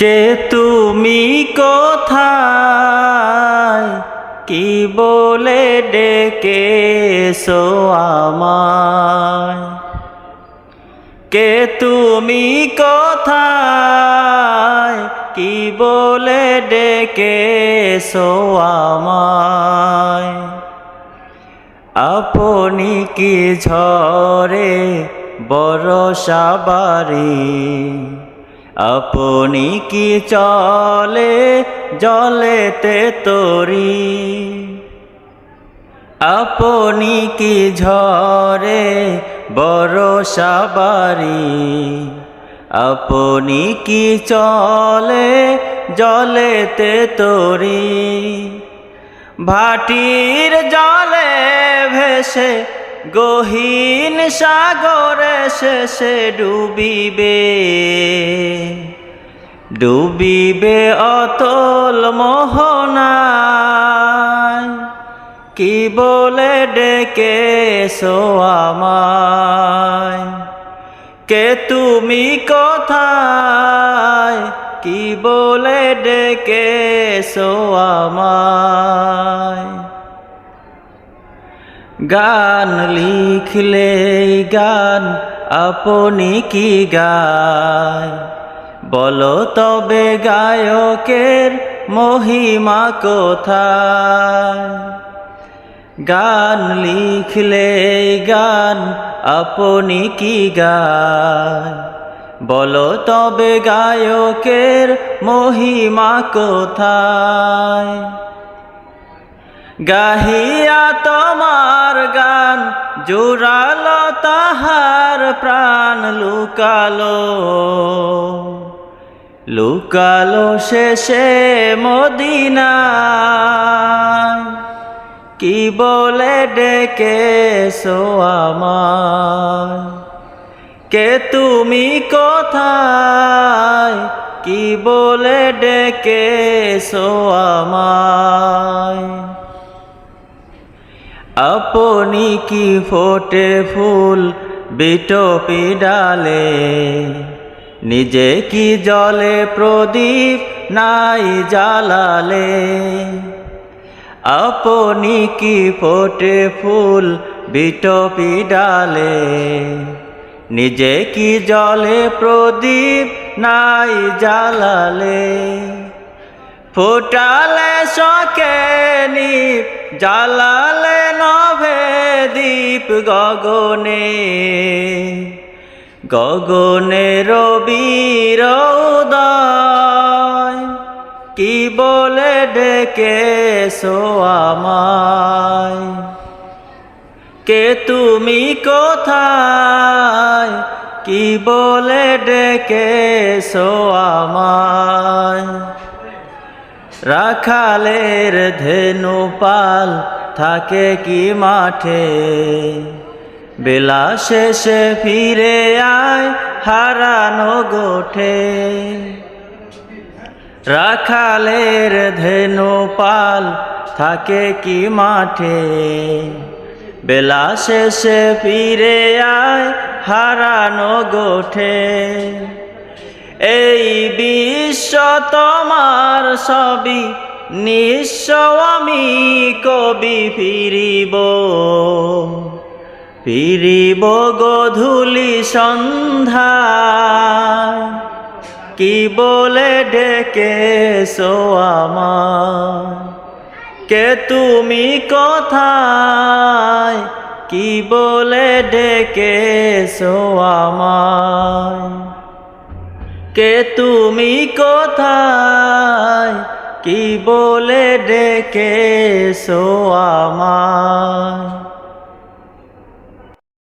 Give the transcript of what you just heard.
কে তুমি কোথায়? কি বলে ডেকে আমায়? কে তুমি কোথায়? কি বলে ডেকে আমায়? আপনি কি ঝরে বাড়ি? আপনি কি চলে জলেতে তরি? আপনি কি ঝরে বাড়ি আপনি কি চলে জলেতে তরি? ভাটির জলে ভেসে গহীন সাগরে শেষে ডুবিবে। ডুবিবে অতল মোহনায়। কি বলে ডেকে সো আমায়? কে তুমি কোথায়? কি বলে ডেকে সো আমায়? গান লিখলে গান, আপনি কি গায়? বলো তবে গায়কের মহিমা কোথায়? গান লিখলে গান আপনি কি গায়? বলো তবে গায়কের মহিমা কোথায়? গাহিয়া তোমার গান জোরালো তাহার প্রাণ লুকালো। লুকালো শেষে মদিনা। কি বলে ডেকে সো আমায়? কে তুমি কোথায়? কি বলে ডেকে আমায়? আপনি কি ফোটে ফুল বিটপি ডালে? নিজে কি জলে প্রদীপ নাই জ্বালালে? আপনি কি ফোটে ফুল বিটপি ডালে? নিজে কি জলে প্রদীপ নাই জ্বালালে? ফুটালে শকে নিপ, জ্বালালে নভে দীপ গগনে। গগনে রবির কি বলে ডেকে আমায়? কে তুমি কোথায়? কি বলে ডেকে আমায়? রাখালের ধেনু পাল থাকে কি মাঠে? বেলা শেষে ফিরে আয়, হারানো গোঠে। রাখালের ধেনু পাল থাকে কি মাঠে? বেলা শেষে ফিরে আয়, হারানো গোঠে। এই বিশ্ব তোমার সবই নিঃস্ব আমি কবি ফিরিব। ফিরিব গধূলি সন্ধ্যা কি বলে ডেকে সো আমার কে তুমি কোথায়? কি বলে ডেকে সো আমায়? কে তুমি কোথায়? কি বলে ডেকে সো আমায়?